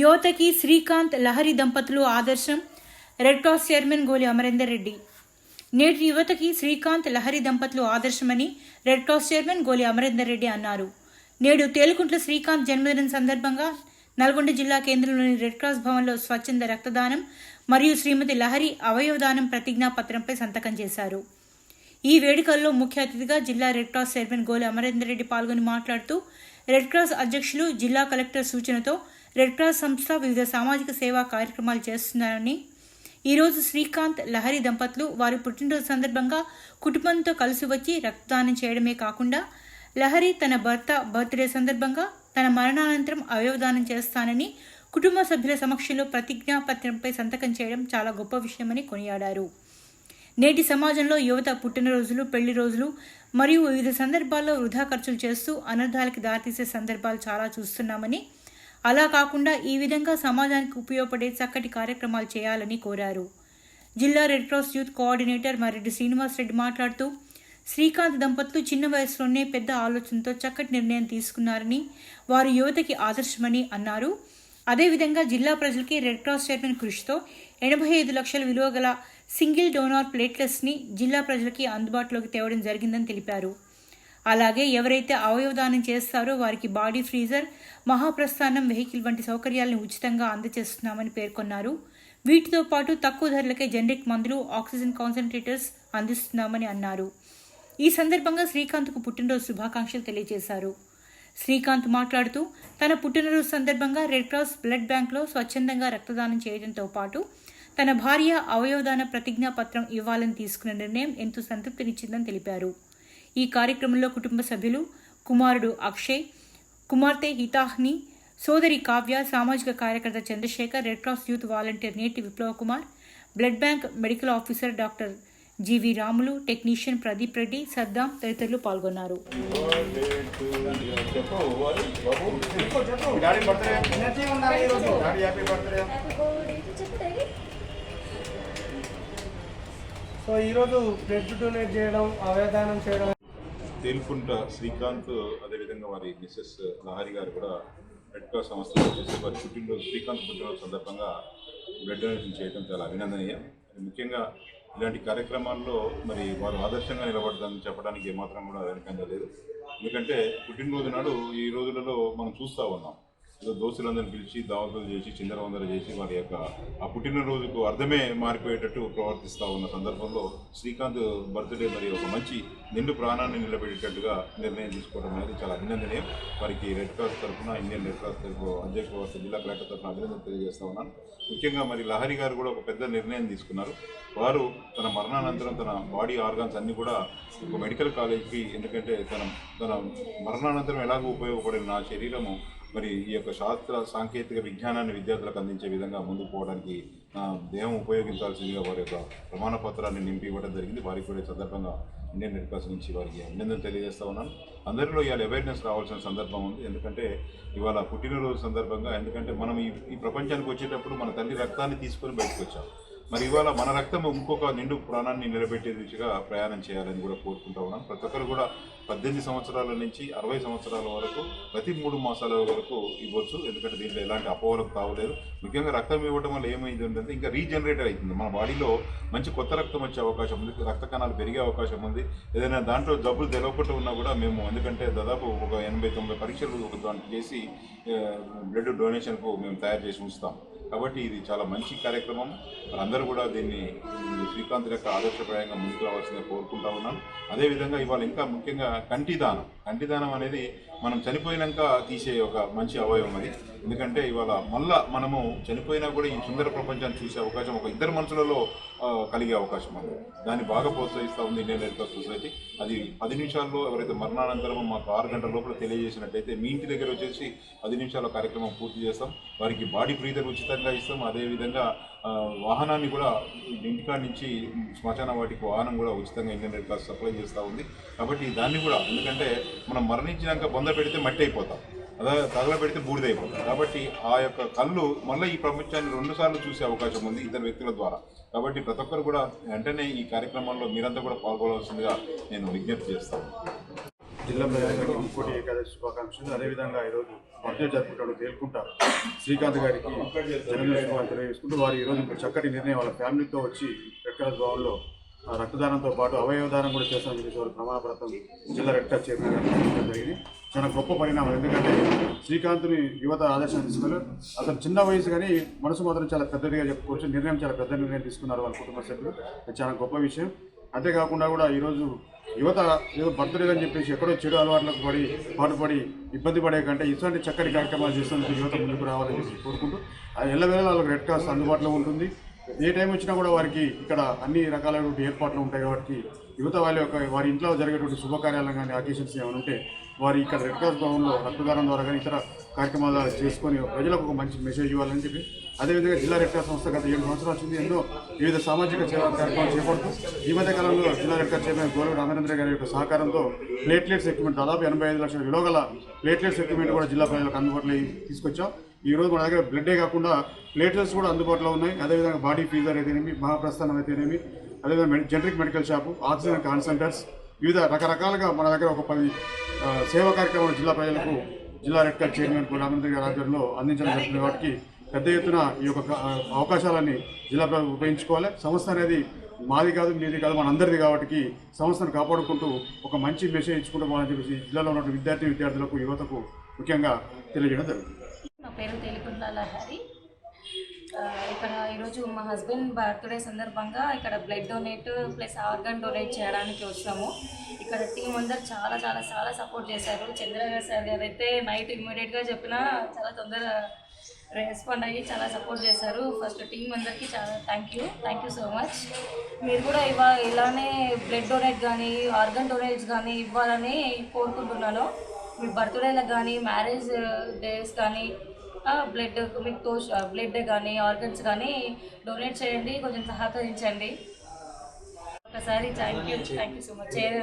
యువతకి శ్రీకాంత్ లహరి దంపతులు ఆదర్శం. రెడ్ క్రాస్ చైర్మన్ గోలి అమరేందర్ రెడ్డి. నేటి యువతకి శ్రీకాంత్ లహరి దంపతులు ఆదర్శమని రెడ్ క్రాస్ చైర్మన్ గోలి అమరేందర్ రెడ్డి అన్నారు. నేడు తేలుకుంట్ల శ్రీకాంత్ జన్మదినం సందర్భంగా నల్గొండ జిల్లా కేంద్రంలోని రెడ్ క్రాస్ భవన్లో స్వచ్ఛంద రక్తదానం మరియు శ్రీమతి లహరి అవయవదానం ప్రతిజ్ఞా పత్రంపై సంతకం చేశారు. ఈ వేడుకల్లో ముఖ్య అతిథిగా జిల్లా రెడ్ క్రాస్ చైర్మన్ గోలి అమరేందర్ రెడ్డి పాల్గొని మాట్లాడుతూ రెడ్ క్రాస్ అధ్యక్షులు జిల్లా కలెక్టర్ సూచనతో రెడ్ క్రాస్ సంస్థ వివిధ సామాజిక సేవా కార్యక్రమాలు చేస్తున్నారని. ఈరోజు శ్రీకాంత్ లహరి దంపతులు వారి పుట్టినరోజు సందర్భంగా కుటుంబంతో కలిసి వచ్చి రక్తదానం చేయడమే కాకుండా లహరి తన భర్త బర్త్డే సందర్భంగా తన మరణానంతరం అవయవదానం చేస్తానని కుటుంబ సభ్యుల సమక్షంలో ప్రతిజ్ఞాపత్రంపై సంతకం చేయడం చాలా గొప్ప విషయమని కొనియాడారు. నేటి సమాజంలో యువత పుట్టినరోజులు పెళ్ళి రోజులు మరియు వివిధ సందర్భాల్లో వృధా ఖర్చులు చేస్తూ అనర్థాలకి దారితీసే సందర్భాలు చాలా చూస్తున్నామని అలా కాకుండా ఈ విధంగా సమాజానికి ఉపయోగపడే చక్కటి కార్యక్రమాలు చేయాలని కోరారు. జిల్లా red cross youth coordinator Mareddy Srinivas Reddy మాట్లాడుతూ శ్రీకాంత్ దంపతులు చిన్న వయసులోనే పెద్ద ఆలోచనతో చక్కటి నిర్ణయం తీసుకున్నారని వారు యువతకి ఆదర్శమని అన్నారు. అదేవిధంగా జిల్లా ప్రజలకి రెడ్ క్రాస్ చైర్మన్ కృషితో ఎనభై ఐదు లక్షల విలువ గల సింగిల్ డోనార్ ప్లేట్లెట్స్ని జిల్లా ప్రజలకి అందుబాటులోకి తేవడం జరిగిందని తెలిపారు. అలాగే ఎవరైతే అవయవదానం చేస్తారో వారికి బాడీ ఫ్రీజర్ మహాప్రస్థానం వెహికల్ వంటి సౌకర్యాలను ఉచితంగా అందజేస్తున్నామని పేర్కొన్నారు. వీటితో పాటు తక్కువ ధరలకే జనరిక్ మందులు ఆక్సిజన్ కాన్సన్ట్రేటర్స్ అందిస్తున్నామని అన్నారు. ఈ సందర్భంగా శ్రీకాంత్కు పుట్టినరోజు శుభాకాంక్షలు తెలియజేశారు. శ్రీకాంత్ మాట్లాడుతూ తన పుట్టినరోజు సందర్భంగా రెడ్ క్రాస్ బ్లడ్ బ్యాంక్లో స్వచ్ఛందంగా రక్తదానం చేయడంతో పాటు తన భార్య అవయవదాన ప్రతిజ్ఞాపత్రం ఇవ్వాలని తీసుకున్న నిర్ణయం ఎంతో సంతృప్తినిచ్చిందని తెలిపారు. ఈ కార్యక్రమంలో కుటుంబ సభ్యులు కుమారుడు అక్షయ్ కుమార్తె హితాహ్ని సోదరి కావ్య సామాజిక కార్యకర్త Chandrashekar red cross youth volunteer నేటి Viplava Kumar blood bank medical officer doctor G V Ramulu technician Pradeep Reddy Saddam తదితరులు పాల్గొన్నారు. సో ఈరోజు బ్లడ్ డొనేట్ చేయడం అవయదానం చేయడం తేలుకుంట శ్రీకాంత్ అదేవిధంగా వారి మిస్సెస్ లహరి గారు కూడా రెడ్ క్రాస్ సంస్థలో చేసే వారి పుట్టినరోజు శ్రీకాంత్ పుట్టినరోజు సందర్భంగా బ్లడ్ డొనేషన్ చేయడం చాలా అభినందనీయం. ముఖ్యంగా ఇలాంటి కార్యక్రమాల్లో మరి వారు ఆదర్శంగా నిలబడదని చెప్పడానికి ఏమాత్రం కూడా వెనకంగా లేదు. ఎందుకంటే పుట్టినరోజు నాడు ఈ రోజులలో మనం చూస్తూ ఉన్నాం. దోస్తులందరిని పిలిచి దావతులు చేసి చిందరవందర చేసి వారి యొక్క ఆ పుట్టినరోజుకు అర్థమే మారిపోయేటట్టు ప్రవర్తిస్తూ ఉన్న సందర్భంలో శ్రీకాంత్ బర్త్డే మరి ఒక మంచి నిండు ప్రాణాన్ని నిలబెట్టేటట్టుగా నిర్ణయం తీసుకోవడం అనేది చాలా అభినందనీయం. వారికి రెడ్ క్రాస్ తరఫున ఇండియన్ రెడ్ క్రాస్ తరఫు అధ్యక్ష వ్యవస్థ జిల్లా కలెక్టర్ తరఫున అభినందన తెలియజేస్తా ఉన్నాను. ముఖ్యంగా మరి లహరి గారు కూడా ఒక పెద్ద నిర్ణయం తీసుకున్నారు. వారు తన మరణానంతరం తన బాడీ ఆర్గాన్స్ అన్నీ కూడా ఒక మెడికల్ కాలేజ్కి ఎందుకంటే తన తన మరణానంతరం ఎలాగో ఉపయోగపడిన నా శరీరము మరి ఈ యొక్క శాస్త్ర సాంకేతిక విజ్ఞానాన్ని విద్యార్థులకు అందించే విధంగా ముందుకు పోవడానికి దేహం ఉపయోగించాల్సిందిగా వారి యొక్క ప్రమాణ పత్రాన్ని నింపి ఇవ్వడం జరిగింది. వారికి కూడా సందర్భంగా ఇండియన్ రెడ్ క్రాస్ నుంచి వారికి అభినందనలు తెలియజేస్తా ఉన్నాను. అందరిలో ఇవాళ అవేర్నెస్ రావాల్సిన సందర్భం ఉంది. ఎందుకంటే ఇవాళ పుట్టినరోజు సందర్భంగా ఎందుకంటే మనం ఈ ఈ ప్రపంచానికి వచ్చేటప్పుడు మన తల్లి రక్తాన్ని తీసుకొని బయటకు వచ్చాం. మరి ఇవాళ మన రక్తం ఇంకొక నిండు ప్రాణాన్ని నిలబెట్టే దిశగా ప్రయాణం చేయాలని కూడా కోరుకుంటా ఉన్నాం. ప్రతి ఒక్కరు కూడా పద్దెనిమిది సంవత్సరాల నుంచి అరవై సంవత్సరాల వరకు ప్రతి మూడు మాసాల వరకు ఇవ్వచ్చు. ఎందుకంటే దీంట్లో ఎలాంటి అపోహలకు తావలేదు. ముఖ్యంగా రక్తం ఇవ్వడం వల్ల ఏమైంది అంటే ఇంకా రీజనరేట్ అవుతుంది. మన బాడీలో మంచి కొత్త రక్తం వచ్చే అవకాశం ఉంది. రక్త కణాలు పెరిగే అవకాశం ఉంది. ఏదైనా దాంట్లో జబ్బులు తెలవకుండా ఉన్నా కూడా మేము ఎందుకంటే దాదాపు ఒక ఎనభై తొంభై పరీక్షలు ఒక దాంట్లో చేసి బ్లడ్ డొనేషన్కు మేము తయారు చేసి ఉంచుతాం. కాబట్టి ఇది చాలా మంచి కార్యక్రమం. మరి అందరూ కూడా దీన్ని శ్రీకాంత్ యొక్క ఆదర్శప్రాయంగా ముందుకు రావాల్సిందే కోరుకుంటా ఉన్నాను అదేవిధంగా ఇవాళ ఇంకా ముఖ్యంగా కంటిదానం కంటిదానం అనేది మనం చనిపోయినాక తీసే ఒక మంచి అవయవం అది. ఎందుకంటే ఇవాళ మళ్ళా మనము చనిపోయినా కూడా ఈ సుందర ప్రపంచాన్ని చూసే అవకాశం ఒక ఇద్దరు మనుషులలో కలిగే అవకాశం ఉంది దాన్ని బాగా ప్రోత్సహిస్తూ ఉంది ఇండియన్ రెడ్ క్రాస్ సొసైటీ. అది పది నిమిషాల్లో ఎవరైతే మరణానంతరం మాకు ఆరు గంటల లోపల తెలియజేసినట్టయితే మీ ఇంటి దగ్గర వచ్చేసి పది నిమిషాల కార్యక్రమం పూర్తి చేస్తాం. వారికి బాడీ ఫ్రీజర్ ఉచితంగా ఇస్తాం. అదేవిధంగా వాహనాన్ని కూడా ఇంటికాడ నుంచి శ్మశాన వాటికి వాహనం కూడా ఉచితంగా ఇండియన్ రెడ్ క్రాస్ సప్లై చేస్తూ ఉంది. కాబట్టి దాన్ని కూడా ఎందుకంటే మనం మరణించినాక బొంద పెడితే మట్టి అయిపోతాం. అదే తగలబెడితే బూడిదైపోతుంది కాబట్టి ఆ యొక్క కళ్ళు మళ్ళీ ఈ ప్రపంచాన్ని రెండుసార్లు చూసే అవకాశం ఉంది ఇద్దరు వ్యక్తుల ద్వారా. కాబట్టి ప్రతి ఒక్కరు కూడా వెంటనే ఈ కార్యక్రమంలో మీరంతా కూడా పాల్గొనవలసిందిగా నేను విజ్ఞప్తి చేస్తాను. జిల్లా ప్రజలందరికీ ఇంకోటి ఏకాదశి శుభాకాంక్షలు. అదేవిధంగా ఈరోజు బర్త్డే జరుపుకుంటాడు తేలుకుంటా శ్రీకాంత్ గారికి జన్మదిన తెలియజేసుకుంటూ వారు ఈరోజు చక్కటి నిర్ణయం వాళ్ళ ఫ్యామిలీతో వచ్చి రెడ్ భవన్లో ఆ, రక్తదానంతో పాటు అవయవదానం కూడా చేస్తామని చెప్పేసి వారు ప్రమాణపత్రం జిల్లా రెడ్ క్రాస్ చైర్మన్ జరిగింది. చాలా గొప్ప పరిణామం. ఎందుకంటే శ్రీకాంత్ని యువత ఆదర్శం తీసుకున్నారు. అతను చిన్న వయసు కానీ మనసు మాత్రం చాలా పెద్దదిగా చెప్పుకోవచ్చు. నిర్ణయం చాలా పెద్ద నిర్ణయం తీసుకున్నారు వాళ్ళ కుటుంబ సభ్యులు. అది చాలా గొప్ప విషయం. అంతేకాకుండా కూడా ఈరోజు యువత ఏదో బర్త్డే అని చెప్పేసి ఎక్కడో చెడు అలవాట్లకు పడి పాటుపడి ఇబ్బంది పడే కంటే ఇటువంటి చక్కటి కార్యక్రమాలు చేస్తున్నందుకు యువత ముందుకు రావాలని చెప్పి కోరుకుంటూ అది ఎల్లవేళ వాళ్ళకి రెడ్ క్రాస్ అందుబాటులో ఉంటుంది. ఏ టైం వచ్చినా కూడా వారికి ఇక్కడ అన్ని రకాలైనటువంటి ఏర్పాట్లు ఉంటాయి కాబట్టి యువత వాళ్ళ యొక్క వారి ఇంట్లో జరిగేటువంటి శుభకార్యాలను కానీ అకేషన్స్ ఏమైనా ఉంటే వారి ఇక్కడ రెడ్ క్రాస్ భవన్లో రక్తదానం ద్వారా కానీ ఇతర కార్యక్రమాలు ద్వారా చేసుకొని ప్రజలకు ఒక మంచి మెసేజ్ ఇవ్వాలని చెప్పి అదేవిధంగా జిల్లా రెడ్ క్రాస్ సంస్థ గత ఏడు సంవత్సరాల వచ్చింది ఎన్నో వివిధ సామాజిక సేవా కార్యక్రమాలు చేపడుతూ ఈ మధ్య కాలంలో జిల్లా red cross chairman Golavi Ramendra గారి యొక్క సహకారంతో ప్లేట్లెట్స్ ఎక్విప్మెంట్ దాదాపు ఎనభై ఐదు లక్షల విలువ గల ప్లేట్లెట్స్ ఎక్విప్మెంట్ కూడా జిల్లా ప్రజలకు అందుబాటులో తీసుకొచ్చాం. ఈ రోజు మన దగ్గర బ్లడ్డే కాకుండా ప్లేట్లెట్స్ కూడా అందుబాటులో ఉన్నాయి. అదేవిధంగా బాడీ ఫీజర్ అయితేనేమి మహాప్రస్థానం అయితేనేమి అదేవిధంగా generic medical shop oxygen concentrators వివిధ రకరకాలుగా మన దగ్గర ఒక పది సేవా కార్యక్రమాలు జిల్లా ప్రజలకు జిల్లా రెడ్ క్రాస్ చైర్మన్ రామేంద్ర గారి ఆధ్వర్యంలో అందించడం జరుగుతుంది. కాబట్టి పెద్ద ఎత్తున ఈ యొక్క అవకాశాలని అవకాశాలన్నీ జిల్లా ప్రభుత్వం ఉపయోగించుకోవాలి. సంస్థ అనేది మాది కాదు మీది కాదు మనందరిది కాబట్టి సంస్థను కాపాడుకుంటూ ఒక మంచి మెసేజ్ ఇచ్చుకుంటూ పోవాలని చెప్పేసి జిల్లాలో ఉన్న విద్యార్థి విద్యార్థులకు యువతకు ముఖ్యంగా తెలియజేయడం జరుగుతుంది. నా పేరు తెలికుంట్ల హరి. ఇక్కడ ఈరోజు మా హస్బెండ్ బర్త్డే సందర్భంగా ఇక్కడ blood donate plus organ donate చేయడానికి వచ్చాము. ఇక్కడ టీం అందరు చాలా చాలా చాలా సపోర్ట్ చేశారు. చంద్రగారు సార్ గారు అయితే నైట్ ఇమ్మీడియట్గా చెప్పినా చాలా తొందరగా రెస్పాండ్ అయ్యి చాలా సపోర్ట్ చేశారు. ఫస్ట్ టీం అందరికీ చాలా thank you thank you so much మీరు కూడా ఇవా ఇలానే బ్లడ్ డొనేట్ కానీ ఆర్గన్ డొనేట్ కానీ ఇవ్వాలని కోరుకుంటున్నాను. మీ బర్త్డేలకు కానీ మ్యారేజ్ డేస్ కానీ బ్లడ్ మీకు తో బ్లడ్ కానీ ఆర్గన్స్ కానీ డొనేట్ చేయండి. కొంచెం సహకరించండి. ఒకసారి thank you thank you so much chair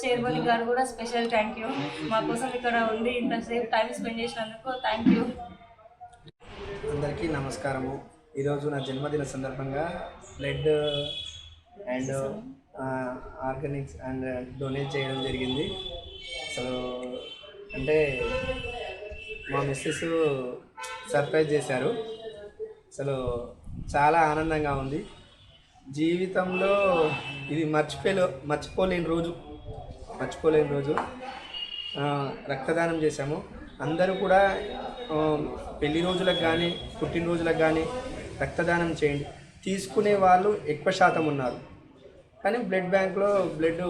chairman గారు కూడా స్పెషల్ థ్యాంక్ యూ మా కోసం ఇక్కడ ఉండి ఇంతసేపు టైం స్పెండ్ చేసినందుకు థ్యాంక్ యూ అందరికీ నమస్కారము. ఈరోజు నా జన్మదిన సందర్భంగా blood and organics and donate చేయడం జరిగింది. అసలు అంటే మా మిస్సెస్ సర్ప్రైజ్ చేశారు. అసలు చాలా ఆనందంగా ఉంది. జీవితంలో ఇది మర్చిపోలే మర్చిపోలేని రోజు. మర్చిపోలేని రోజు. రక్తదానం చేశాము. అందరూ కూడా పెళ్ళి రోజులకు కానీ పుట్టినరోజులకు కానీ రక్తదానం చేయండి. తీసుకునే వాళ్ళు ఎక్కువ శాతం ఉన్నారు. కానీ బ్లడ్ బ్యాంక్లో బ్లడ్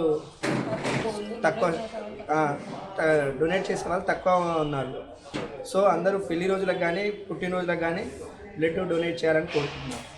తక్కువ త- డొనేట్ చేసే వాళ్ళు తక్కువ ఉన్నారు. సో అందరూ పెళ్ళి రోజులకు కానీ పుట్టినరోజులకు కానీ బ్లడ్ డొనేట్ చేయాలని కోరుకుంటున్నాను